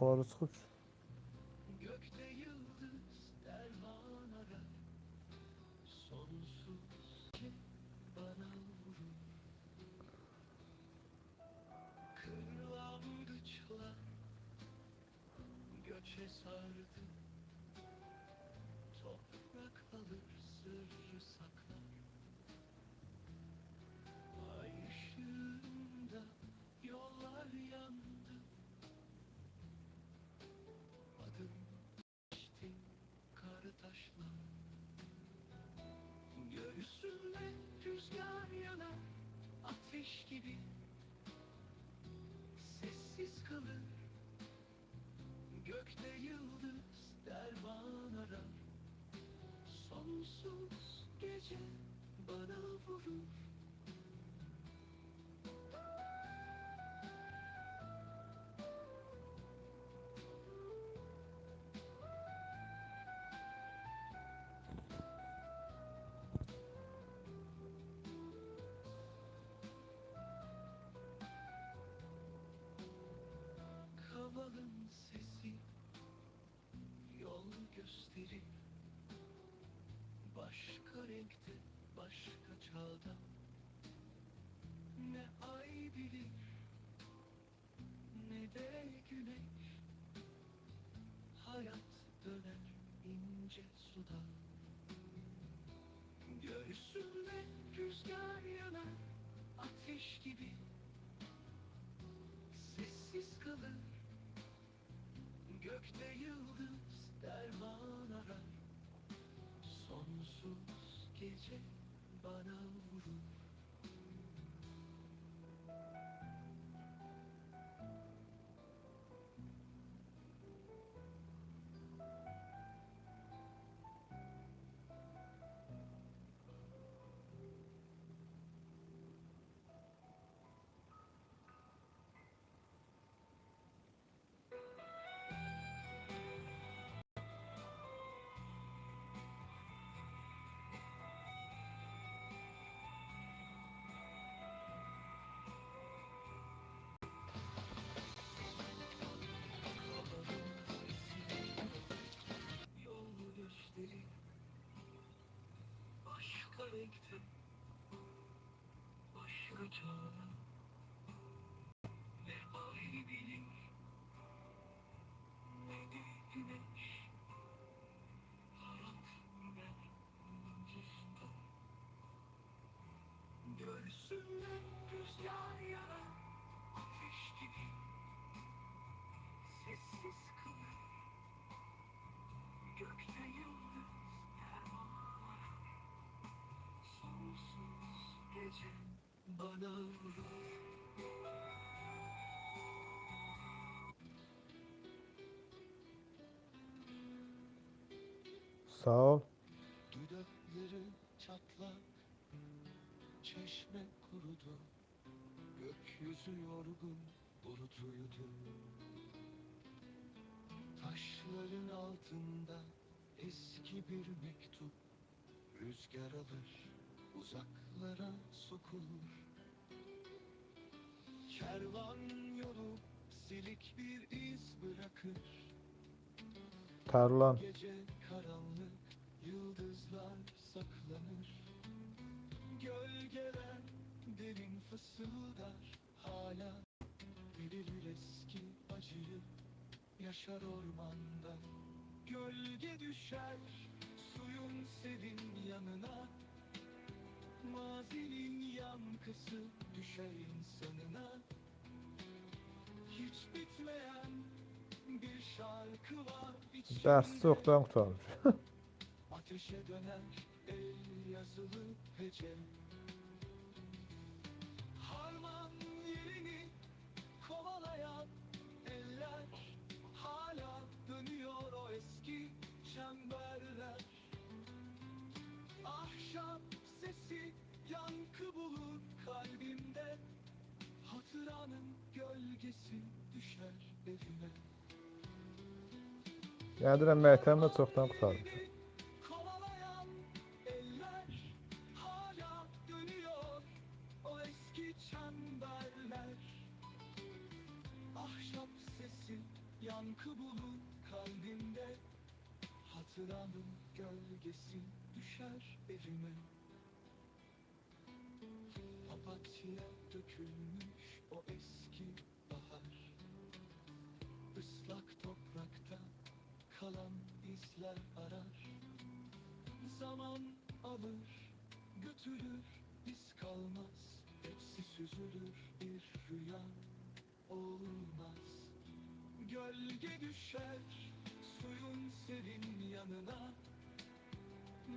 yukarı Ateş gibi Sessiz kalır. Gökte yıldız derman arar. Sonsuz gece bana vurur sesi yol gösterir Başka renkte başka çağda Ne ay bilir ne de güneş. Hayat döner ince suda gece bana vurur Başka renkte bana vurur. Sağ ol. Dudakları çatlak Çeşme kurudu. Gökyüzü yorgun bulutuydu Taşların altında eski bir mektup. Rüzgar alır uzaklara sokulur Kervan yolu silik bir iz bırakır. Tarlan. Gece karanlık yıldızlar saklanır. Gölgeler derin fısıldar. Hala Bilir eski acıyı. Yaşar ormanda Gölge düşer. Suyun serin yanına Mazinin yankısı düşer insanına Hiç bitmeyen bir şarkı var Ders içinde. çoktan kurtarmış. Ateşe döner el yazılı hece gölgesi düşer evime Yani deyirəm məktəbimdə çoxdan. Yerini kovalayan eller hala dönüyor o eski çemberler. Ahşap sesi yankı bulur kalbimde Hatıranın gölgesi düşer evime Papatya dökülmüş o eski Islak toprakta kalan izler arar. Zaman alır götürür iz kalmaz. Hepsi süzülür bir rüya olmaz. Gölge düşer suyun serin yanına.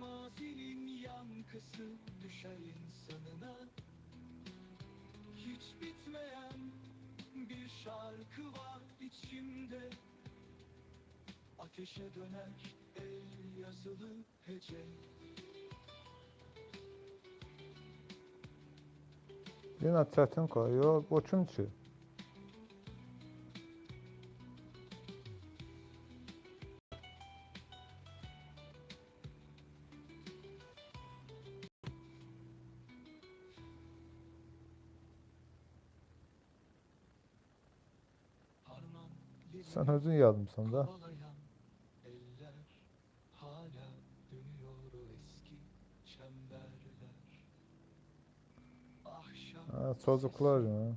Mazinin yankısı düşer insanına. Hiç bitmeyen bir şarkı var içimde Ateşe döner el yazılı hece Yenə çətin qoy. Yox, o o eski çemberler. Ahşap Ha, çocuklar ya.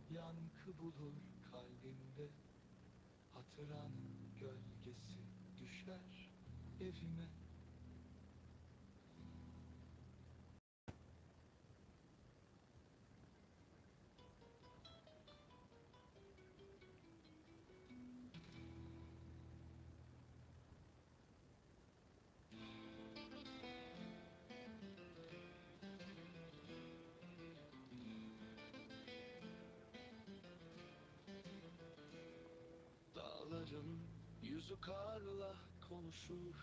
Yüzü karla konuşur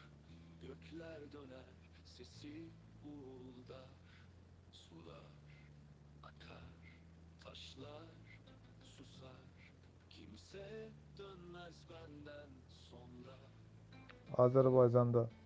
Gökler döner sesi uğuldar Sular akar taşlar susar Kimse dönmez benden sonra Azərbaycanda.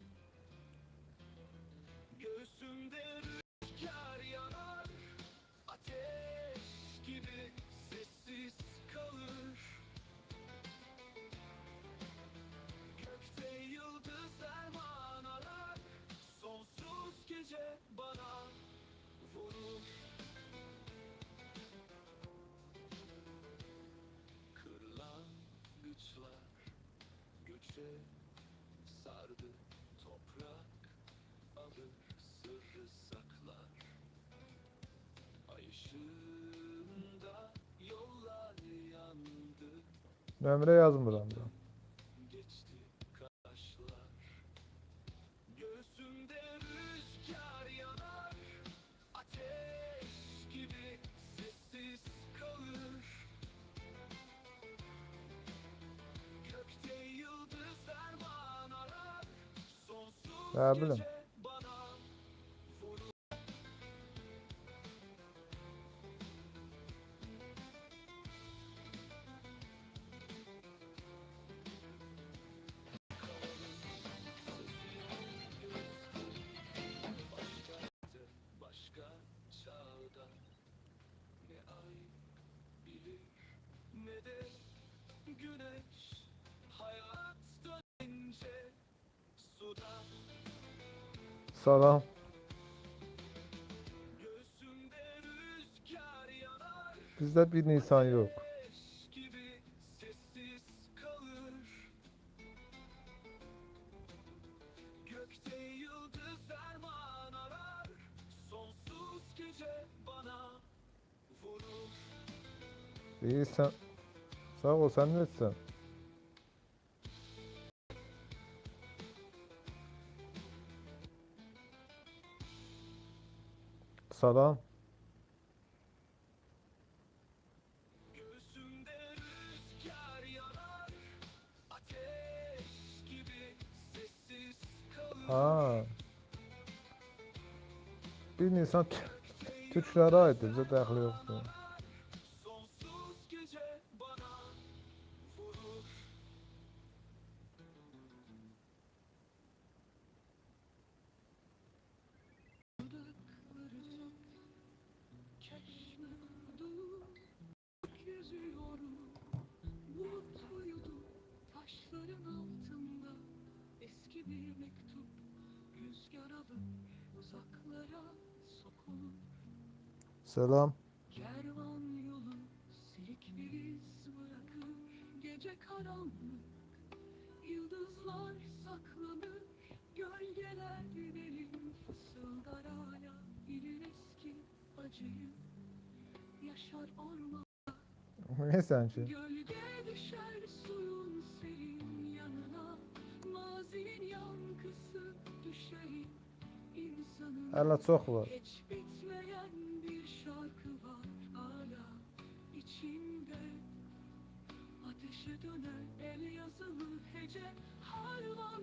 Göçe sardı toprak alır sırrı saklar Ay ışığında yollar yandı Nömrə yazmıram da. Sonsuz manalar sonsuz gece bana vurur İyi sən. Sağ ol, sən necəsən? Kalır Ha. 1 Nisan türklərə aiddir, bizə dəxli yoxdur. Uzaklara sokulur Selam. Kervan yolu silik bir iz bırakır Gece karanlık Yıldızlar saklanır Gölgeler derin fısıldar hala Bilir eski acıyı Yaşar orman Ne sen şey? Hala çok var. hiç bitmeyen bir şarkı var hala içimde Ateşe dönen el yazılı hece Harman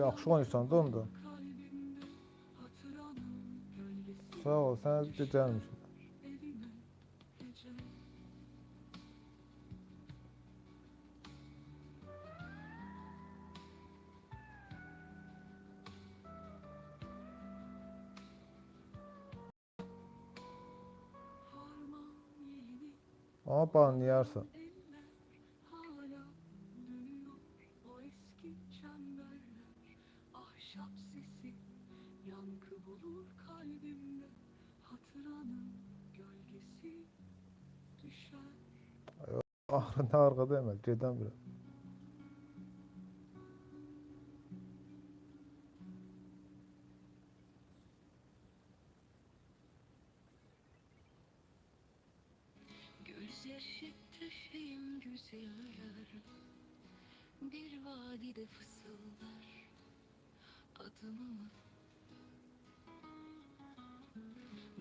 Yaxşı oynuyorsan da onda. Sağ ol. Gece Harman yelini Ama banlayarsın. Bulur kalbimde hatıranın gölgesi düşer Axırında arxada emel. Gedən biraz. Gözyaşı taşıyım güzeller Bir vadide fısıldar adımımı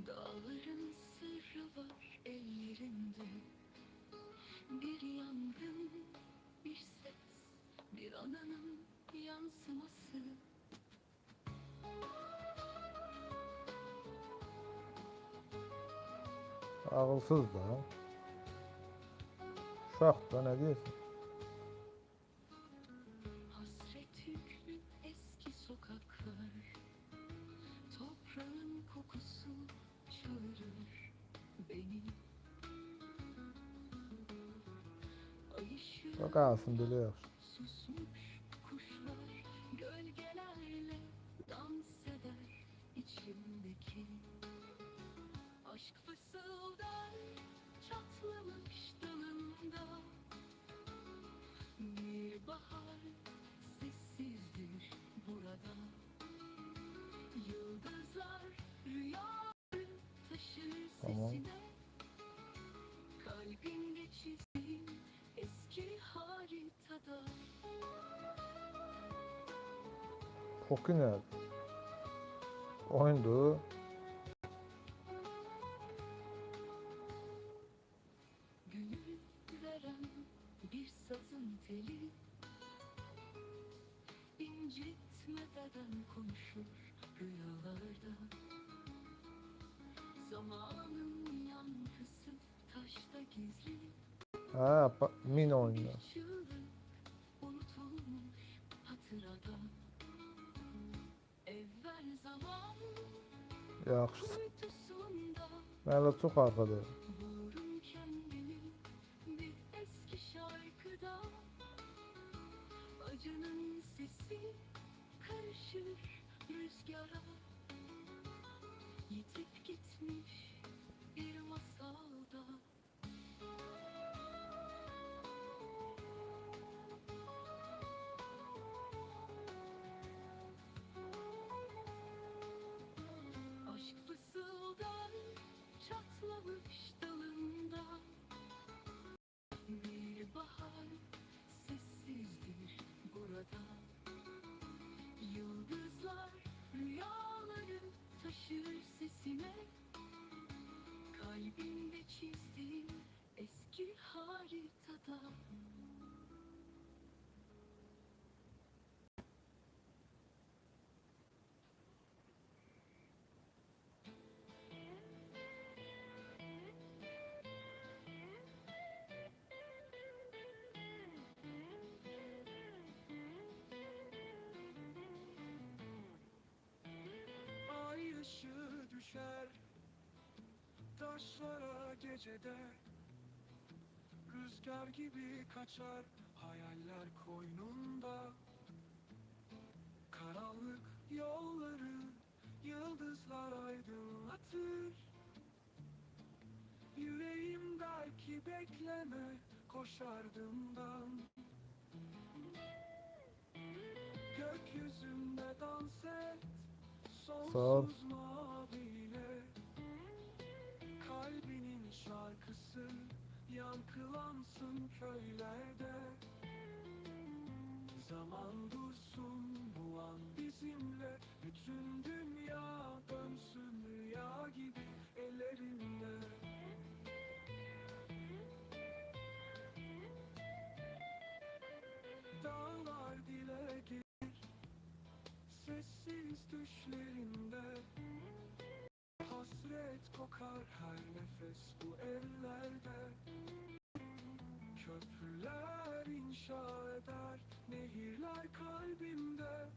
Dağların sırrı var ellerinde Bir yangın, bir ses, bir ananın yansıması Ağılsız da. Uşaq da nə deyirsən? Belə yaxşı. susmuş kuşlar Gölgelerle dans eder içimdeki. Aşk fısıldar çatlamış dalında. Bir bahar sessizdir burada. Yıldızlar rüyaları taşır sesine Sazın teli incitmeden konuşur rüyalarda. Zamanın yankısı taşta gizli. Hə, ba- min oyunu. Yaxşı. kuytusunda Mən hələ çox arxadayım. Yitip gitmiş bir masalda çatlamış dalında Bir bahar sessizdir burada Taşlara gecede Rüzgar gibi kaçar Hayaller koynunda. Karanlık yolları Yıldızlar aydınlatır. Yüreğim der ki bekleme Koş ardımdan Gökyüzünde dans et. Sonsuz maviyle Kalbinin şarkısı Yankılansın köylerde. Zaman dursun bu an bizimle Bütün dünya dönsün Kokar her nefes bu ellerde. Köprüler inşa eder Nehirler kalbimde.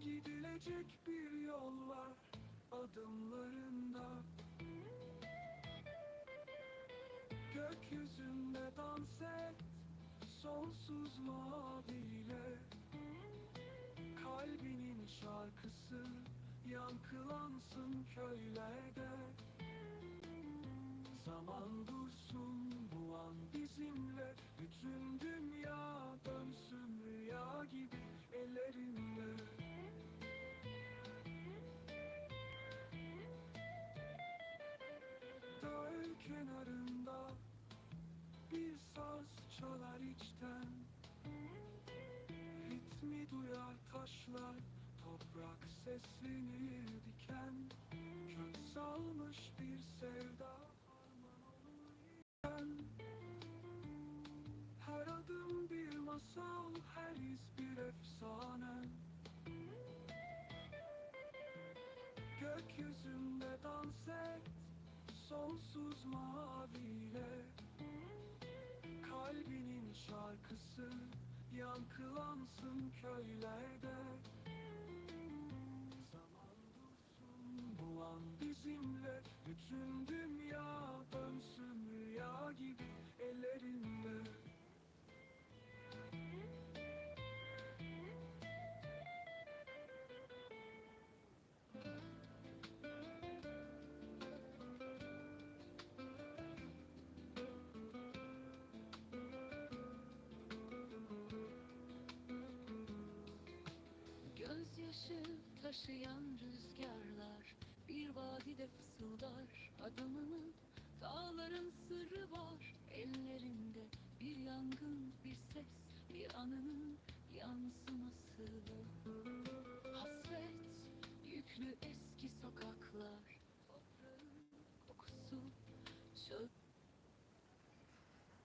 Gidilecek bir yol var Adımlarında. Gökyüzünde dans et Sonsuz maviyle. Kalbinin şarkısı yankılansın köylerde. Zaman dursun bu an bizimle. Bütün dünya dönsün rüya gibi ellerinde Dağ kenarında bir saz çalar içten. Ritmi duyar taşlar Seslenir diken Kök salmış bir sevda iken Her adım bir masal Her iz bir efsane. Gökyüzünde dans et Sonsuz maviyle. Kalbinin şarkısı yankılansın köylerde dursun bu an bizimle Bütün dünya dönsün rüya gibi ellerinde. Gözyaşı taşıyan fısıldar adımını Dağların sırrı var. Ellerinde Bir yangın bir ses bir anının yansıması